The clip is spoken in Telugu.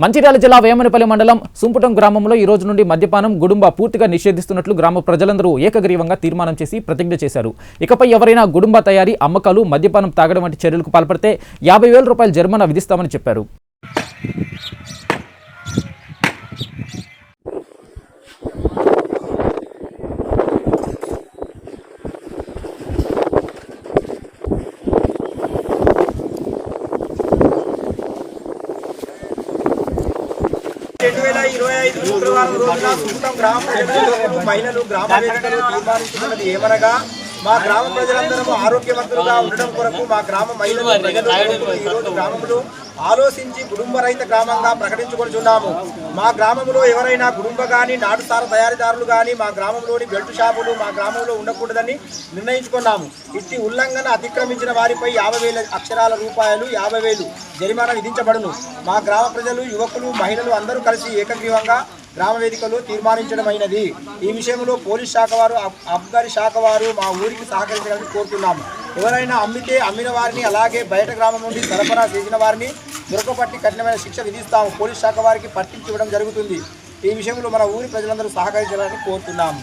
మంచిర్యాల జిల్లా వేమనపల్లి మండలం సుంపుటం గ్రామంలో ఈ రోజు నుండి మద్యపానం గుడుంబ పూర్తిగా నిషేధిస్తున్నట్లు గ్రామ ప్రజలందరూ ఏకగ్రీవంగా తీర్మానం చేసి ప్రతిజ్ఞ చేశారు. ఇకపై ఎవరైనా గుడుంబ తయారీ అమ్మకాలు మద్యపానం తాగడం వంటి చర్యలకు పాల్పడితే యాభై వేల రూపాయల జరిమానా విధిస్తామని చెప్పారు. రెండు వేల ఇరవై ఐదు శుక్రవారం రోజున సుందరం గ్రామ ప్రజలు మహిళలు గ్రామ వేదికలు తీర్మానించుకున్నది ఏమనగా మా గ్రామ ప్రజలందరూ ఆరోగ్యవంతులుగా ఉండడం కొరకు మా గ్రామ మహిళలు ప్రజలు యువకులు గ్రామంలో ఆలోచించి కుటుంబ రహిత గ్రామంగా ప్రకటించుకొనిచున్నాము. మా గ్రామంలో ఎవరైనా కుటుంబ కానీ నాటుసార తయారీదారులు కానీ మా గ్రామంలోని బెల్ట్ షాపులు మా గ్రామంలో ఉండకూడదని నిర్ణయించుకున్నాము. ఇట్టి ఉల్లంఘన అతిక్రమించిన వారిపై యాభై వేల అక్షరాల రూపాయలు యాభై వేలు జరిమానా విధించబడును. మా గ్రామ ప్రజలు యువకులు మహిళలు అందరూ కలిసి ఏకగ్రీవంగా గ్రామ వేదికలు తీర్మానించడమైనది. ఈ విషయంలో పోలీస్ శాఖ వారు అబ్- శాఖ వారు మా ఊరికి సహకరించాలని కోరుతున్నాము ఎవరైనా అమ్మితే అమ్మిన వారిని అలాగే బయట గ్రామం నుండి సరఫరా చేసిన వారిని దొరకపట్టి కఠినమైన శిక్ష విధిస్తాము పోలీస్ శాఖ వారికి పట్టించి ఇవ్వడం జరుగుతుంది. ఈ విషయంలో మన ఊరి ప్రజలందరూ సహకరించాలని కోరుతున్నాము